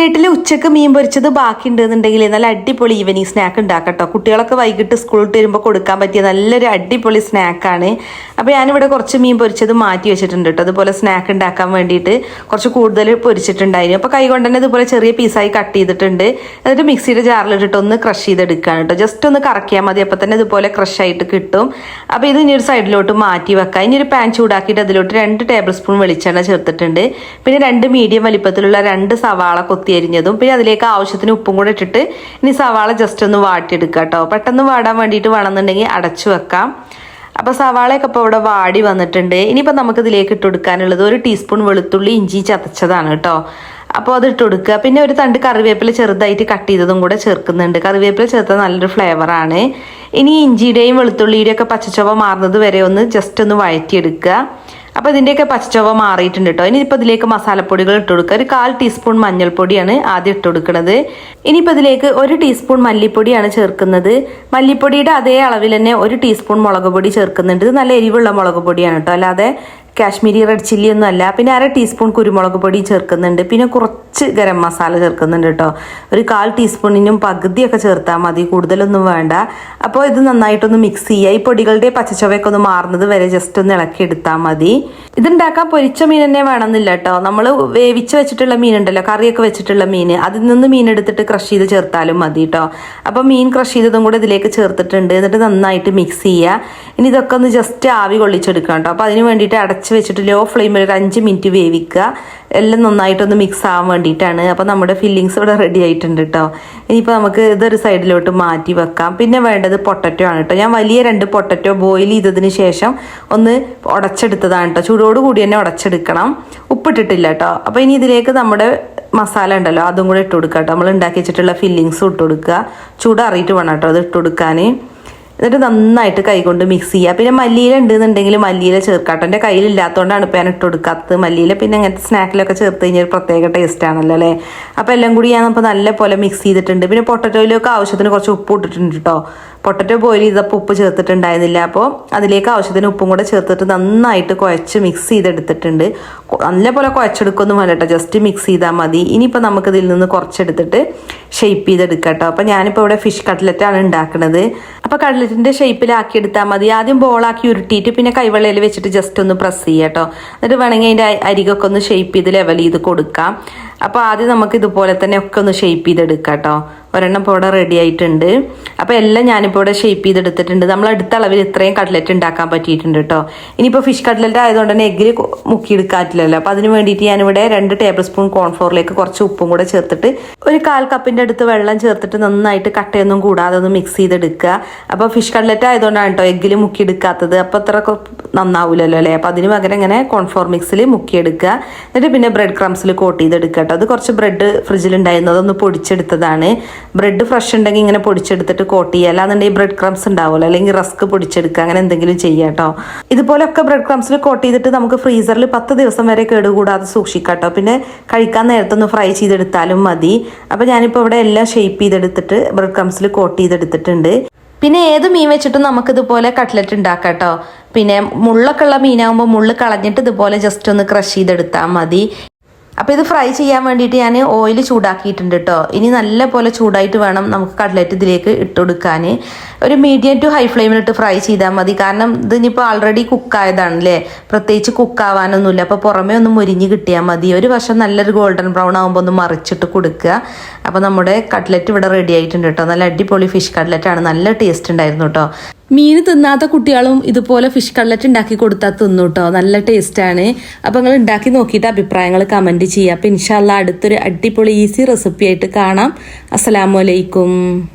വീട്ടിൽ ഉച്ചയ്ക്ക് മീൻ പൊരിച്ചത് ബാക്കി ഉണ്ടെന്നുണ്ടെങ്കിൽ നല്ല അടിപൊളി ഈവനിങ് സ്നാക്ക് ഉണ്ടാക്കട്ടോ. കുട്ടികളൊക്കെ വൈകിട്ട് സ്കൂളിൽ വരുമ്പോൾ കൊടുക്കാൻ പറ്റിയ നല്ലൊരു അടിപൊളി സ്നാക്കാണ് അപ്പോൾ ഞാനിവിടെ കുറച്ച് മീൻ പൊരിച്ചത് മാറ്റി വെച്ചിട്ടുണ്ട് കേട്ടോ. അതുപോലെ സ്നാക്ക് ഉണ്ടാക്കാൻ വേണ്ടിയിട്ട് കുറച്ച് കൂടുതൽ പൊരിച്ചിട്ടുണ്ടായിരുന്നു. അപ്പോൾ കൈ കൊണ്ട് തന്നെ ഇതുപോലെ ചെറിയ പീസായി കട്ട് ചെയ്തിട്ടുണ്ട്. എന്നിട്ട് മിക്സിയുടെ ജാറിലിട്ടിട്ട് ഒന്ന് ക്രഷ് ചെയ്തെടുക്കുകയാണ് കേട്ടോ. ജസ്റ്റ് ഒന്ന് കറക്കിയാൽ മതി. അപ്പോൾ തന്നെ ഇതുപോലെ ക്രഷ് ആയിട്ട് കിട്ടും. അപ്പോൾ ഇത് ഇനി ഒരു സൈഡിലോട്ട് മാറ്റി വെക്കാം. ഇനി ഒരു പാൻ ചൂടാക്കിയിട്ട് അതിലോട്ട് രണ്ട് ടേബിൾ സ്പൂൺ വെളിച്ചെണ്ണ ചേർത്തിട്ടുണ്ട്. പിന്നെ രണ്ട് മീഡിയം വലിപ്പത്തിലുള്ള രണ്ട് സവാള കൊത്തി അരിഞ്ഞതും പിന്നെ അതിലേക്ക് ആവശ്യത്തിന് ഉപ്പും കൂടെ ഇട്ടിട്ട് ഇനി സവാള ജസ്റ്റ് ഒന്ന് വാട്ടിയെടുക്കുക കേട്ടോ പെട്ടെന്ന് വാടാൻ വേണ്ടിയിട്ട് വേണമെന്നുണ്ടെങ്കിൽ അടച്ചു വെക്കാം. അപ്പോൾ സവാളയൊക്കെ ഇപ്പോൾ ഇവിടെ വാടി വന്നിട്ടുണ്ട്. ഇനിയിപ്പോൾ നമുക്ക് ഇതിലേക്ക് ഇട്ട് കൊടുക്കാനുള്ളത് ഒരു ടീസ്പൂൺ വെളുത്തുള്ളി ഇഞ്ചി ചതച്ചതാണ് കേട്ടോ അപ്പോൾ അത് ഇട്ട് കൊടുക്കുക. പിന്നെ ഒരു തണ്ട് കറിവേപ്പില ചെറുതായിട്ട് കട്ട് ചെയ്തതും കൂടെ ചേർക്കുന്നുണ്ട്. കറിവേപ്പില ചേർത്ത നല്ലൊരു ഫ്ലേവറാണ് ഇനി ഇഞ്ചിയുടെയും വെളുത്തുള്ളിയുടെയും ഒക്കെ പച്ചച്ചൊവ മാറുന്നത് വരെ ഒന്ന് ജസ്റ്റ് ഒന്ന് വഴറ്റിയെടുക്കുക. അപ്പോൾ ഇതിന്റെയൊക്കെ പച്ചവ മാറിയിട്ടുണ്ട് കേട്ടോ ഇനിയിപ്പോൾ ഇതിലേക്ക് മസാലപ്പൊടികൾ ഇട്ട് കൊടുക്കുക. ഒരു കാൽ ടീസ്പൂൺ മഞ്ഞൾപ്പൊടിയാണ് ആദ്യം ഇട്ട് കൊടുക്കുന്നത് ഇനിയിപ്പോൾ ഇതിലേക്ക് ഒരു ടീസ്പൂൺ മല്ലിപ്പൊടിയാണ് ചേർക്കുന്നത്. മല്ലിപ്പൊടിയുടെ അതേ അളവിൽ തന്നെ ഒരു ടീസ്പൂൺ മുളക് പൊടി ചേർക്കുന്നുണ്ട്. ഇത് നല്ല എരിവുള്ള മുളക് പൊടിയാണ് കേട്ടോ അല്ലാതെ കാശ്മീരി റെഡ് ചില്ലി ഒന്നും അല്ല. പിന്നെ അര ടീസ്പൂൺ കുരുമുളക് പൊടി ചേർക്കുന്നുണ്ട്. പിന്നെ കുറച്ച് ഗരം മസാല ചേർക്കുന്നുണ്ട് കേട്ടോ. ഒരു കാൽ ടീസ്പൂണിനും പകുതിയൊക്കെ ചേർത്താൽ മതി. കൂടുതലൊന്നും വേണ്ട. അപ്പോൾ ഇത് നന്നായിട്ടൊന്ന് മിക്സ് ചെയ്യുക ഈ പൊടികളുടെ പച്ചച്ചവയൊക്കെ ഒന്ന് മാറുന്നത് വരെ ജസ്റ്റ് ഒന്ന് ഇളക്കി എടുത്താൽ മതി. ഇതുണ്ടാക്കാൻ പൊരിച്ച മീൻ തന്നെ വേണമെന്നില്ല കേട്ടോ. നമ്മൾ വേവിച്ച് വെച്ചിട്ടുള്ള മീനുണ്ടല്ലോ. കറിയൊക്കെ വെച്ചിട്ടുള്ള മീൻ. അതിൽ നിന്ന് മീൻ എടുത്തിട്ട് ക്രഷ് ചെയ്ത് ചേർത്താലും മതി കേട്ടോ. അപ്പോൾ മീൻ ക്രഷ് ചെയ്തതും കൂടെ ഇതിലേക്ക് ചേർത്തിട്ടുണ്ട്. എന്നിട്ട് നന്നായിട്ട് മിക്സ് ചെയ്യുക ഇനി ഇതൊക്കെ ഒന്ന് ജസ്റ്റ് ആവി കൊള്ളിച്ചെടുക്കാം കേട്ടോ അപ്പോൾ അതിന് വേണ്ടിയിട്ട് അടച്ച് വെച്ചിട്ട് ലോ ഫ്ലെയിമിൽ ഒരു അഞ്ച് മിനിറ്റ് വേവിക്കുക. എല്ലാം നന്നായിട്ടൊന്ന് മിക്സ് ആവാൻ വേണ്ടിയിട്ടാണ്. അപ്പോൾ നമ്മുടെ ഫില്ലിങ്സ് ഇവിടെ റെഡി ആയിട്ടുണ്ട് കേട്ടോ ഇനിയിപ്പോൾ നമുക്ക് ഇതൊരു സൈഡിലോട്ട് മാറ്റി വെക്കാം. പിന്നെ വേണ്ടത് പൊട്ടറ്റോ ആണ് കേട്ടോ ഞാൻ വലിയ രണ്ട് പൊട്ടറ്റോ ബോയിൽ ചെയ്തതിന് ശേഷം ഒന്ന് ഉടച്ചെടുത്തതാണ് കേട്ടോ ചൂടോട് കൂടി തന്നെ ഉടച്ചെടുക്കണം. ഉപ്പിട്ടിട്ടില്ല കേട്ടോ അപ്പോൾ ഇനി ഇതിലേക്ക് നമ്മുടെ മസാല ഉണ്ടല്ലോ അതും കൂടെ ഇട്ട് കൊടുക്കുക കേട്ടോ നമ്മൾ ഉണ്ടാക്കി വെച്ചിട്ടുള്ള ഫില്ലിങ്സും ഇട്ട് കൊടുക്കുക. ചൂടാറിയിട്ട് വേണം കേട്ടോ അത് ഇട്ട് കൊടുക്കാൻ. എന്നിട്ട് നന്നായിട്ട് കൈകൊണ്ട് മിക്സ് ചെയ്യുക. പിന്നെ മല്ലിയില ഉണ്ടെന്നുണ്ടെങ്കിൽ മല്ലിയില ചേർക്കാട്ടോ. എന്റെ കയ്യിലില്ലാത്തതുകൊണ്ടാണ് ഇപ്പം ഞാൻ ഇട്ട് കൊടുക്കാത്തത്. മല്ലിയില പിന്നെ അങ്ങനത്തെ സ്നാക്കിലൊക്കെ ചേർത്ത് കഴിഞ്ഞാൽ ഒരു പ്രത്യേക ടേസ്റ്റ് ആണല്ലോ അല്ലേ? അപ്പോൾ എല്ലാം കൂടി ഞാൻ ഇപ്പോൾ നല്ല പോലെ മിക്സ് ചെയ്തിട്ടുണ്ട്. പിന്നെ പൊട്ടറ്റോയിലൊക്കെ ആവശ്യത്തിന് കുറച്ച് ഉപ്പ് ഇട്ടിട്ടുണ്ട് കേട്ടോ പൊട്ടറ്റോ ബോയിൽ ചെയ്തപ്പോൾ ഉപ്പ് ചേർത്തിട്ടുണ്ടായിരുന്നില്ല. അപ്പോൾ അതിലേക്ക് ആവശ്യത്തിന് ഉപ്പും കൂടെ ചേർത്തിട്ട് നന്നായിട്ട് കുഴച്ച് മിക്സ് ചെയ്തെടുത്തിട്ടുണ്ട്. നല്ല പോലെ കുഴച്ചെടുക്കൊന്നും വേണ്ട കേട്ടോ ജസ്റ്റ് മിക്സ് ചെയ്താൽ മതി. ഇനിയിപ്പോൾ നമുക്കിതിൽ നിന്ന് കുറച്ചെടുത്തിട്ട് ഷേപ്പ് ചെയ്തെടുക്കാം കേട്ടോ അപ്പോൾ ഞാനിപ്പോൾ ഇവിടെ ഫിഷ് കട്ട്ലറ്റാണ് ഉണ്ടാക്കുന്നത് അപ്പോൾ കട്ട്ലറ്റിന്റെ ഷേപ്പിലാക്കി എടുത്താൽ മതി. ആദ്യം ബോളാക്കി ഉരുട്ടിയിട്ട് പിന്നെ കൈവെള്ളയിൽ വെച്ചിട്ട് ജസ്റ്റ് ഒന്ന് പ്രസ് ചെയ്യാം കേട്ടോ എന്നിട്ട് വേണമെങ്കിൽ അതിന്റെ അരികൊക്കെ ഒന്ന് ഷേപ്പ് ചെയ്ത് ലെവൽ ചെയ്ത് കൊടുക്കാം. അപ്പോൾ ആദ്യം നമുക്ക് ഇതുപോലെ തന്നെ ഒക്കെ ഒന്ന് ഷേപ്പ് ചെയ്തെടുക്കാം കേട്ടോ ഒരെണ്ണം ഇപ്പോൾ ഇവിടെ റെഡി ആയിട്ടുണ്ട്. അപ്പോൾ എല്ലാം ഞാനിപ്പോൾ ഇവിടെ ഷേപ്പ് ചെയ്തെടുത്തിട്ടുണ്ട്. നമ്മൾ അടുത്ത അളവിൽ ഇത്രയും കട്ട്ലറ്റ് ഉണ്ടാക്കാൻ പറ്റിയിട്ടുണ്ട് കേട്ടോ ഇനിയിപ്പോൾ ഫിഷ് കട്ട്ലറ്റ് ആയതുകൊണ്ട് തന്നെ എഗ്ഗിൽ മുക്കിയെടുക്കാറ്റില്ലല്ലോ. അപ്പോൾ അതിന് വേണ്ടിയിട്ട് ഞാനിവിടെ രണ്ട് ടേബിൾ സ്പൂൺ കോൺഫ്ലോറിലേക്ക് കുറച്ച് ഉപ്പും കൂടെ ചേർത്തിട്ട് ഒരു കാൽ കപ്പിന്റെ അടുത്ത് വെള്ളം ചേർത്തിട്ട് നന്നായിട്ട് കട്ടയൊന്നും കൂടാതെ ഒന്ന് മിക്സ് ചെയ്തെടുക്കുക. അപ്പോൾ ഫിഷ് കട്ട്ലറ്റ് ആയതുകൊണ്ടാണ് കേട്ടോ എഗ്ഗിൽ മുക്കിയെടുക്കാത്തത്. അപ്പോൾ അത്ര നന്നാവില്ലല്ലോ അല്ലേ? അപ്പോൾ അതിന് പകരം ഇങ്ങനെ കോൺഫ്ലോർ മിക്സിൽ മുക്കിയെടുക്കുക. എന്നിട്ട് പിന്നെ ബ്രെഡ് ക്രംസിൽ കോട്ട് ചെയ്തെടുക്കുക കേട്ടോ അത് കുറച്ച് ബ്രെഡ് ഫ്രിഡ്ജിലുണ്ടായിരുന്നു. അതൊന്ന് പൊടിച്ചെടുത്തതാണ്. ബ്രെഡ് ഫ്രഷ് ഉണ്ടെങ്കിൽ ഇങ്ങനെ പൊടിച്ചെടുത്തിട്ട് കോട്ട് ചെയ്യുക. അല്ലാന്നുണ്ടെങ്കിൽ ബ്രെഡ് ക്രംസ് ഉണ്ടാവുമല്ലോ. അല്ലെങ്കിൽ റസ്ക് പൊടിച്ചെടുക്കുക. അങ്ങനെ എന്തെങ്കിലും ചെയ്യാം കേട്ടോ. ഇതുപോലൊക്കെ ബ്രെഡ് ക്രംസിൽ കോട്ട് ചെയ്തിട്ട് നമുക്ക് ഫ്രീസറിൽ പത്ത് ദിവസം വരെ കേടുകൂടാതെ സൂക്ഷിക്കാം കേട്ടോ. പിന്നെ കഴിക്കാൻ നേരത്തൊന്ന് ഫ്രൈ ചെയ്തെടുത്താലും മതി. അപ്പോൾ ഞാനിപ്പോൾ ഇവിടെ എല്ലാം ഷേപ്പ് ചെയ്തെടുത്തിട്ട് ബ്രെഡ് ക്രംസിൽ കോട്ട് ചെയ്തെടുത്തിട്ടുണ്ട്. പിന്നെ ഏത് മീൻ വെച്ചിട്ടും നമുക്കിതുപോലെ കട്ട്ലറ്റ് ഉണ്ടാക്കാം കേട്ടോ. പിന്നെ മുള്ളൊക്കെ ഉള്ള മീനാകുമ്പോൾ മുള്ള് കളഞ്ഞിട്ട് ഇതുപോലെ ജസ്റ്റ് ഒന്ന് ക്രഷ് ചെയ്തെടുത്താൽ മതി. അപ്പോൾ ഇത് ഫ്രൈ ചെയ്യാൻ വേണ്ടിയിട്ട് ഞാൻ ഓയിൽ ചൂടാക്കിയിട്ടുണ്ട് കേട്ടോ ഇനി നല്ല പോലെ ചൂടായിട്ട് വേണം നമുക്ക് കട്ട്ലറ്റ് ഇതിലേക്ക് ഇട്ട് കൊടുക്കാൻ. ഒരു മീഡിയം ടു ഹൈ ഫ്ലെയിമിലിട്ട് ഫ്രൈ ചെയ്താൽ മതി. കാരണം ഇതിനിപ്പോൾ ആൾറെഡി കുക്കായതാണല്ലേ പ്രത്യേകിച്ച് കുക്കാവാനൊന്നുമില്ല അപ്പോൾ പുറമേ ഒന്ന് മുരിഞ്ഞ് കിട്ടിയാൽ മതി. ഒരു വശം നല്ലൊരു ഗോൾഡൻ ബ്രൗൺ ആകുമ്പോൾ ഒന്ന് മറിച്ചിട്ട് കൊടുക്കുക. അപ്പോൾ നമ്മുടെ കട്ട്ലറ്റ് ഇവിടെ റെഡി ആയിട്ടുണ്ട് കേട്ടോ നല്ല അടിപൊളി ഫിഷ് കട്ട്ലറ്റാണ് നല്ല ടേസ്റ്റ് ഉണ്ടായിരുന്നു കേട്ടോ മീൻ തിന്നാത്ത കുട്ടികളും ഇതുപോലെ ഫിഷ് കട്ട്ലറ്റ് ഉണ്ടാക്കി കൊടുത്താൽ തിന്നു കേട്ടോ നല്ല ടേസ്റ്റാണ് അപ്പോൾ നിങ്ങൾ ഉണ്ടാക്കി നോക്കിയിട്ട് അഭിപ്രായങ്ങൾ കമന്റ് ചെയ്യുക. അപ്പോൾ ഇൻഷാല്ല അടുത്തൊരു അടിപൊളി ഈസി റെസിപ്പി ആയിട്ട് കാണാം. അസ്സലാമലൈക്കും